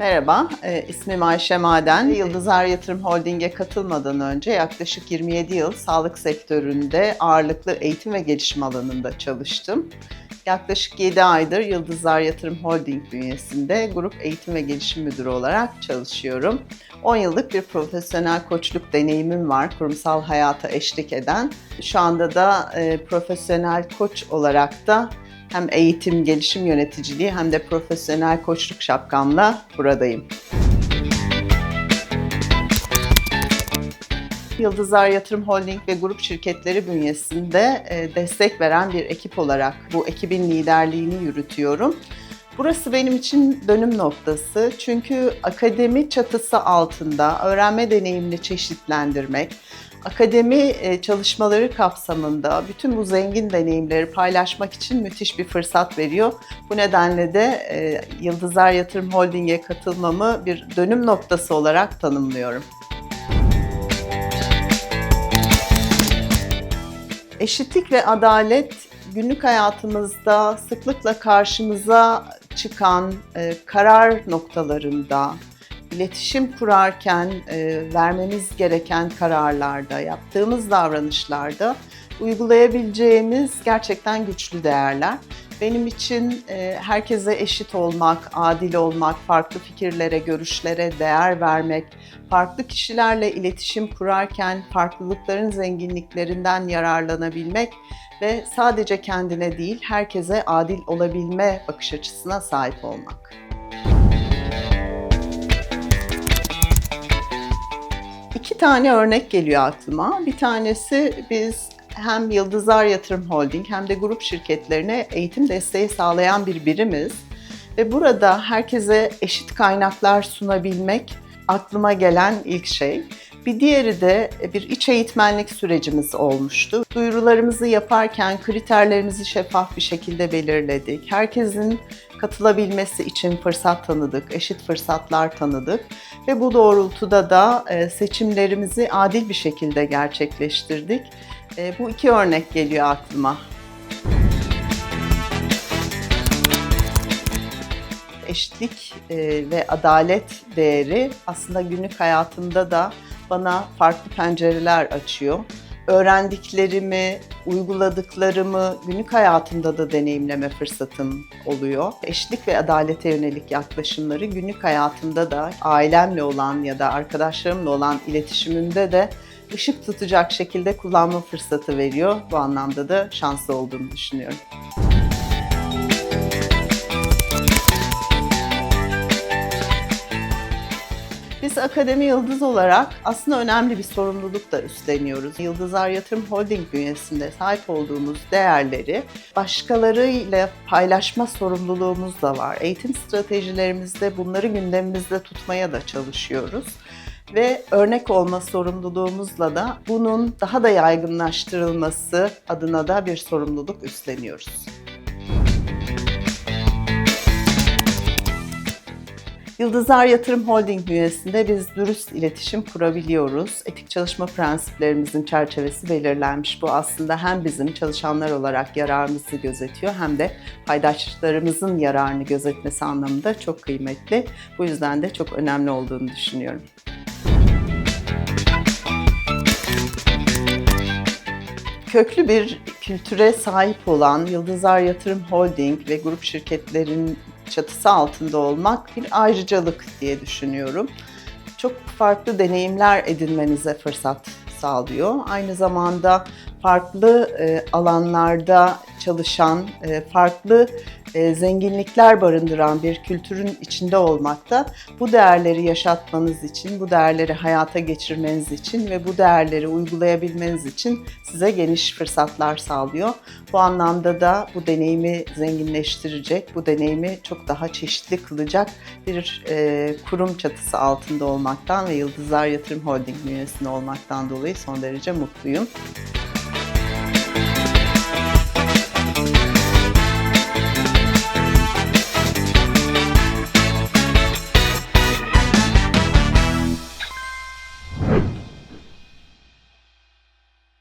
Merhaba, e, ismim Ayşe Maden. Yıldızar Yatırım Holding'e katılmadan önce yaklaşık 27 yıl sağlık sektöründe ağırlıklı eğitim ve gelişim alanında çalıştım. Yaklaşık 7 aydır Yıldızlar Yatırım Holding bünyesinde Grup Eğitim ve Gelişim Müdürü olarak çalışıyorum. 10 yıllık bir profesyonel koçluk deneyimim var kurumsal hayata eşlik eden. Şu anda da e, profesyonel koç olarak da hem eğitim, gelişim yöneticiliği hem de profesyonel koçluk şapkamla buradayım. Yıldızlar Yatırım Holding ve grup şirketleri bünyesinde e, destek veren bir ekip olarak bu ekibin liderliğini yürütüyorum. Burası benim için dönüm noktası çünkü akademi çatısı altında öğrenme deneyimini çeşitlendirmek, akademi e, çalışmaları kapsamında bütün bu zengin deneyimleri paylaşmak için müthiş bir fırsat veriyor. Bu nedenle de e, Yıldızlar Yatırım Holding'e katılmamı bir dönüm noktası olarak tanımlıyorum. Eşitlik ve adalet günlük hayatımızda sıklıkla karşımıza çıkan e, karar noktalarında, iletişim kurarken e, vermemiz gereken kararlarda, yaptığımız davranışlarda uygulayabileceğimiz gerçekten güçlü değerler. Benim için e, herkese eşit olmak, adil olmak, farklı fikirlere, görüşlere değer vermek, farklı kişilerle iletişim kurarken farklılıkların zenginliklerinden yararlanabilmek ve sadece kendine değil herkese adil olabilme bakış açısına sahip olmak. Tane örnek geliyor aklıma. Bir tanesi biz hem Yıldızlar Yatırım Holding hem de grup şirketlerine eğitim desteği sağlayan bir birimiz. Ve burada herkese eşit kaynaklar sunabilmek aklıma gelen ilk şey. Bir diğeri de bir iç eğitmenlik sürecimiz olmuştu. Duyurularımızı yaparken kriterlerimizi şeffaf bir şekilde belirledik. Herkesin katılabilmesi için fırsat tanıdık, eşit fırsatlar tanıdık ve bu doğrultuda da e, seçimlerimizi adil bir şekilde gerçekleştirdik. E, bu iki örnek geliyor aklıma. Eşitlik e, ve adalet değeri aslında günlük hayatımda da bana farklı pencereler açıyor. Öğrendiklerimi, uyguladıklarımı günlük hayatımda da deneyimleme fırsatım oluyor. Eşitlik ve adalete yönelik yaklaşımları günlük hayatımda da ailemle olan ya da arkadaşlarımla olan iletişimimde de ışık tutacak şekilde kullanma fırsatı veriyor. Bu anlamda da şanslı olduğumu düşünüyorum. Biz Akademi Yıldız olarak aslında önemli bir sorumluluk da üstleniyoruz. Yıldızlar Yatırım Holding bünyesinde sahip olduğumuz değerleri başkalarıyla paylaşma sorumluluğumuz da var. Eğitim stratejilerimizde bunları gündemimizde tutmaya da çalışıyoruz ve örnek olma sorumluluğumuzla da bunun daha da yaygınlaştırılması adına da bir sorumluluk üstleniyoruz. Yıldızlar Yatırım Holding bünyesinde biz dürüst iletişim kurabiliyoruz. Etik çalışma prensiplerimizin çerçevesi belirlenmiş. Bu aslında hem bizim çalışanlar olarak yararımızı gözetiyor hem de paydaşlarımızın yararını gözetmesi anlamında çok kıymetli. Bu yüzden de çok önemli olduğunu düşünüyorum. köklü bir kültüre sahip olan Yıldızlar Yatırım Holding ve grup şirketlerin çatısı altında olmak bir ayrıcalık diye düşünüyorum. Çok farklı deneyimler edinmenize fırsat sağlıyor. Aynı zamanda farklı e, alanlarda çalışan, e, farklı e, zenginlikler barındıran bir kültürün içinde olmak da bu değerleri yaşatmanız için, bu değerleri hayata geçirmeniz için ve bu değerleri uygulayabilmeniz için size geniş fırsatlar sağlıyor. Bu anlamda da bu deneyimi zenginleştirecek, bu deneyimi çok daha çeşitli kılacak bir e, kurum çatısı altında olmaktan ve Yıldızlar Yatırım Holding bünyesinde olmaktan dolayı son derece mutluyum. Thank you.